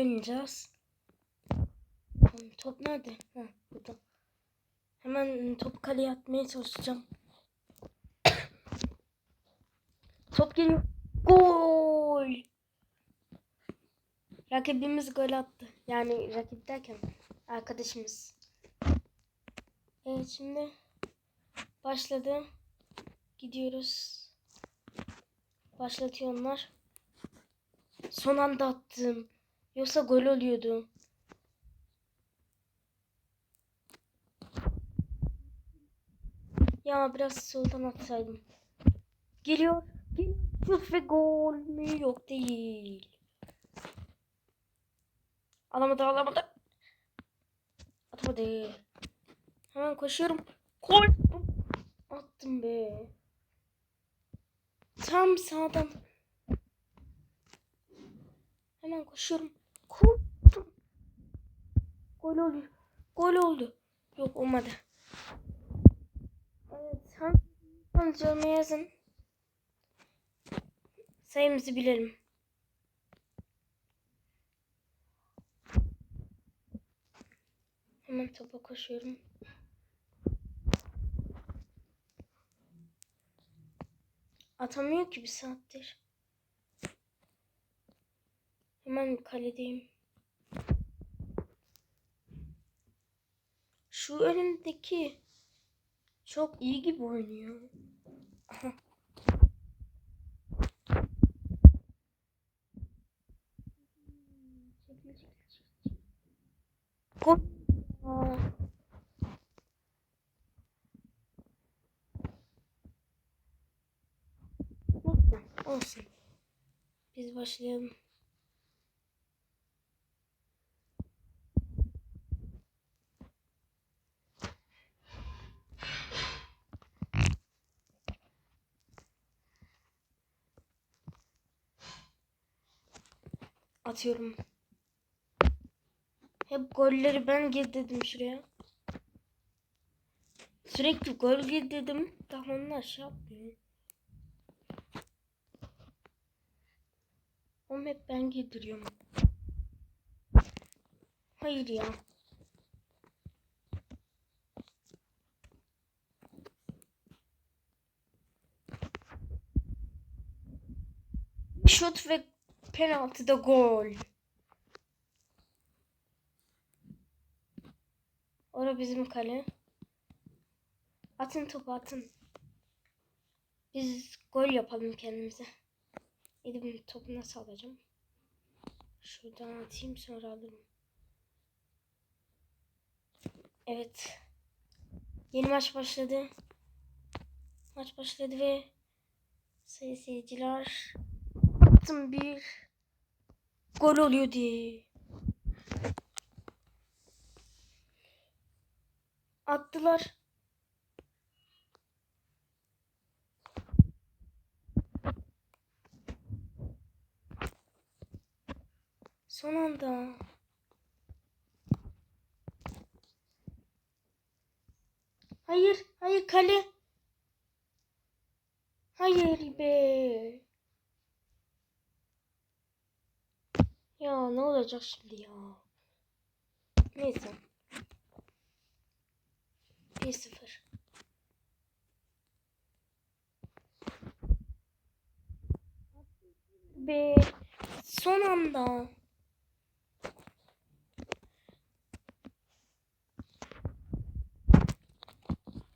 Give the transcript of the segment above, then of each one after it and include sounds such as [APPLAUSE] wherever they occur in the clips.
oynayacağız. Top nerede? Ha, burada. Hemen topu kaleye atmaya çalışacağım. [COUGHS] Top geliyor. Gol! Rakibimiz gol attı. Yani rakip derken arkadaşımız. Evet şimdi başladı. Gidiyoruz. Başlatıyor onlar. Son anda attım. Yoksa gol oluyordu. Ya biraz soldan atsaydım. Geliyor. Geliyor. Ve gol mü? Yok değil. Alamadı alamadı. Atmadı. Hemen koşuyorum. Koştum. Attım be. Tam sağdan. Hemen koşuyorum. Koştum. Gol oluyor. Gol oldu. Yok olmadı. Evet. Hangi yazın. Sayımızı bilelim. Hemen topa koşuyorum. Atamıyor ki bir saattir. Hemen kaledeyim. Şu önündeki çok iyi gibi oynuyor. Aha. Neyse, Olsun. Biz başlayalım. Atıyorum. Hep golleri ben girdirdim şuraya. Sürekli gol girdirdim. Daha onlar şey yapmıyor. Oğlum hep ben girdiriyorum. Hayır ya. Şut ve penaltıda gol. Ora bizim kale. Atın topu atın. Biz gol yapalım kendimize. Elim topu nasıl alacağım? Şuradan atayım sonra alırım. Evet. Yeni maç başladı. Maç başladı ve sayın seyirciler attım bir gol oluyor diye. Attılar. Son anda. Hayır, hayır kale. Hayır be. Ya ne olacak şimdi ya? Neyse. 1-0. Be son anda.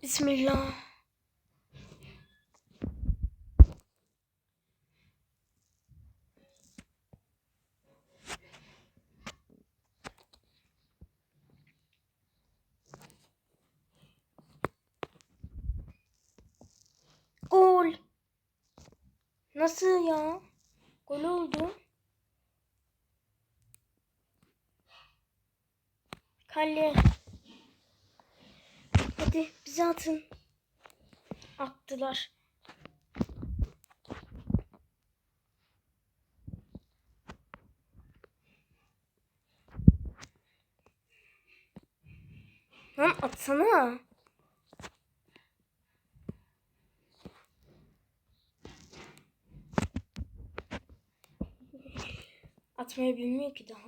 Bismillah. Gol. Nasıl ya? Gol oldu. Kale. Hadi bize atın. Attılar. Lan atsana. Atmayı bilmiyor ki daha.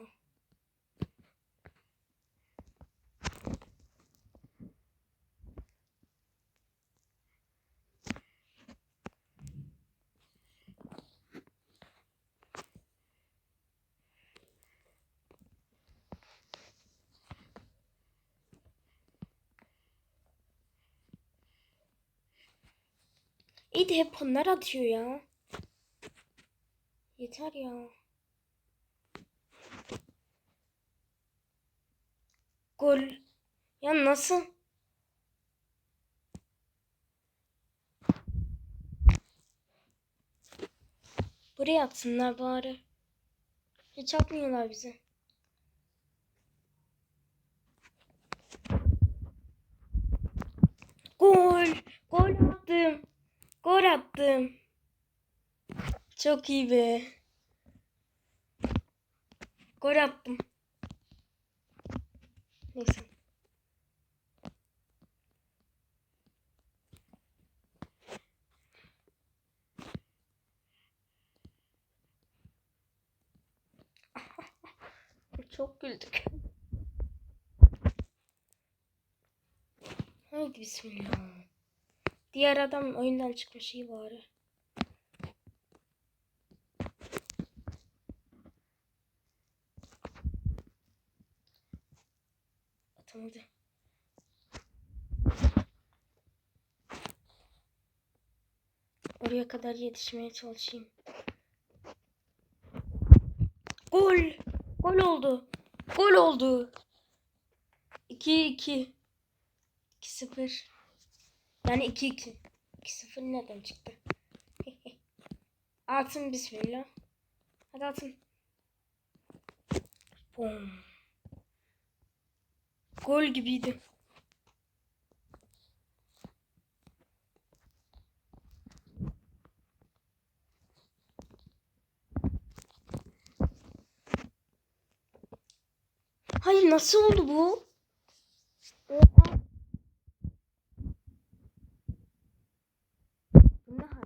İyi de hep onlar atıyor ya. Yeter ya. Gol. Ya nasıl? Buraya atsınlar bari. Hiç atmıyorlar bize. Gol! Gol attım. Gol attım. Çok iyi be. Gol attım. Neyse. [LAUGHS] Çok güldük. Haydi bismillah. Diğer adam oyundan çıkmış iyi bari. Atamadı. Oraya kadar yetişmeye çalışayım. Gol! Gol oldu. Gol oldu. 2-2. 2-0. Yani 2-2. 2-0 nereden çıktı? [LAUGHS] atın bismillah. Hadi atın. Boom. Gol gibiydi. Hayır nasıl oldu bu? Oha. Bu ne hal?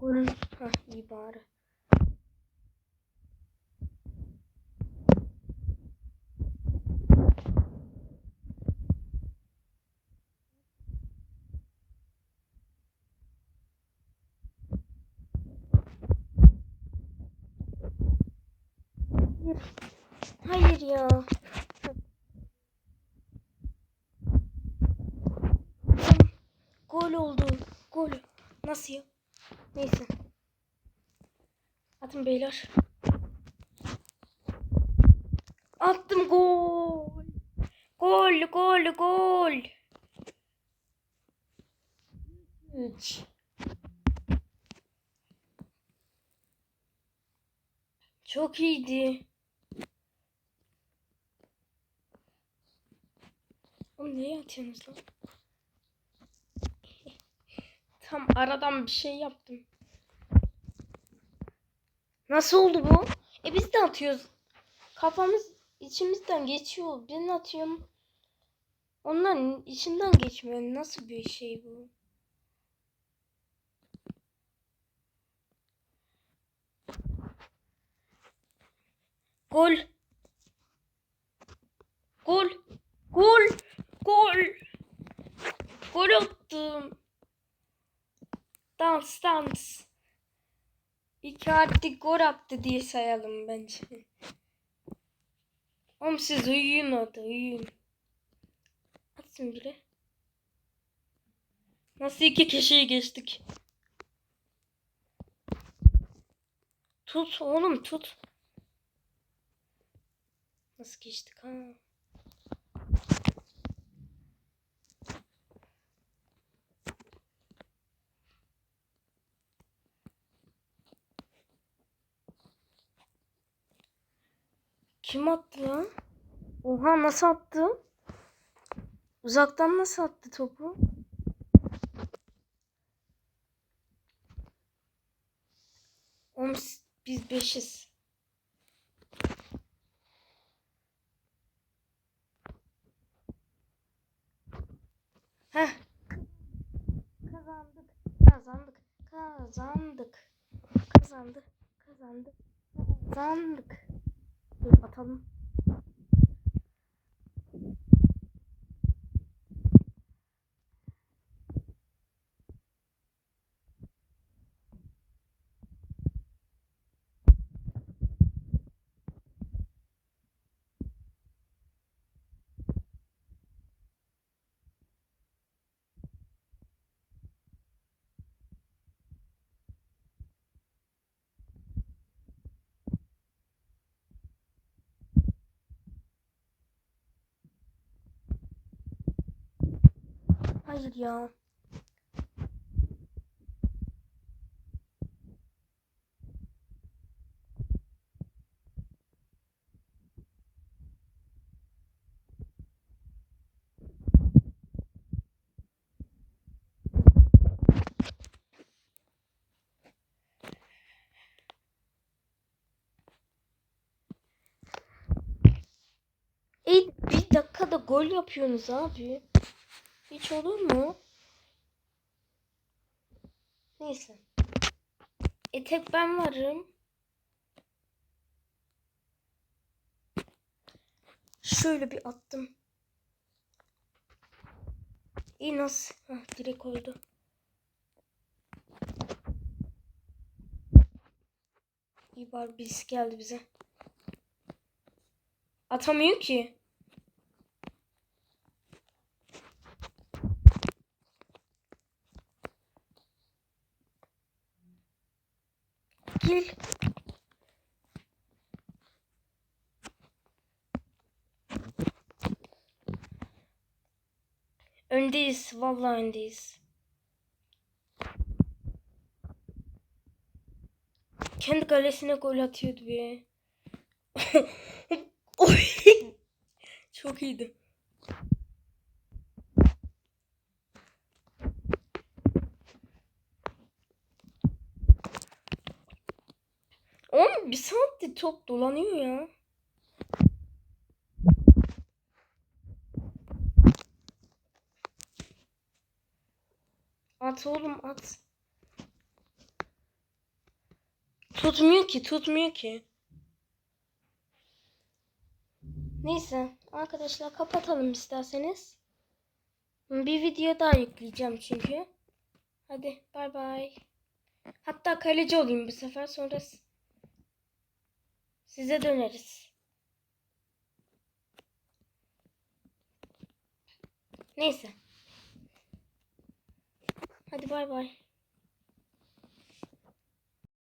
Gol. Hah iyi bari. Hayır. Hayır ya. Gol oldu. Gol. Nasıl ya? Neyse. Atın beyler. Attım gol. Gol, gol, gol. 3. Çok iyiydi. Oğlum niye atıyorsunuz lan? [LAUGHS] Tam aradan bir şey yaptım. Nasıl oldu bu? E biz de atıyoruz. Kafamız içimizden geçiyor. Ben atıyorum. Onların içinden geçmiyor. Nasıl bir şey bu? Gol. Gol. Gol. Gol. Gol attım. Dans dans. Icardi gol attı diye sayalım bence. Oğlum siz uyuyun orada uyuyun. Atsın biri. Nasıl iki kişiyi geçtik? Tut oğlum tut. Nasıl geçtik ha? Kim attı lan? Oha nasıl attı? Uzaktan nasıl attı topu? Oğlum biz beşiz. Heh. Kazandık. Kazandık. Kazandık. Kazandık. Kazandık. Kazandık. Dur Hayır ya. Bir dakikada gol yapıyorsunuz abi. Olur mu? Neyse. E tek ben varım. Şöyle bir attım. İyi nasıl? Hah, direkt oldu. İyi bari birisi geldi bize. Atamıyor ki. Gel. Öndeyiz. Vallahi öndeyiz. Kendi kalesine gol atıyordu be. [LAUGHS] Çok iyiydi. Oğlum bir saattir top dolanıyor ya. At oğlum at. Tutmuyor ki tutmuyor ki. Neyse arkadaşlar kapatalım isterseniz. Bir video daha yükleyeceğim çünkü. Hadi bay bay. Hatta kaleci olayım bu sefer sonra size döneriz. Neyse. Hadi bay bay.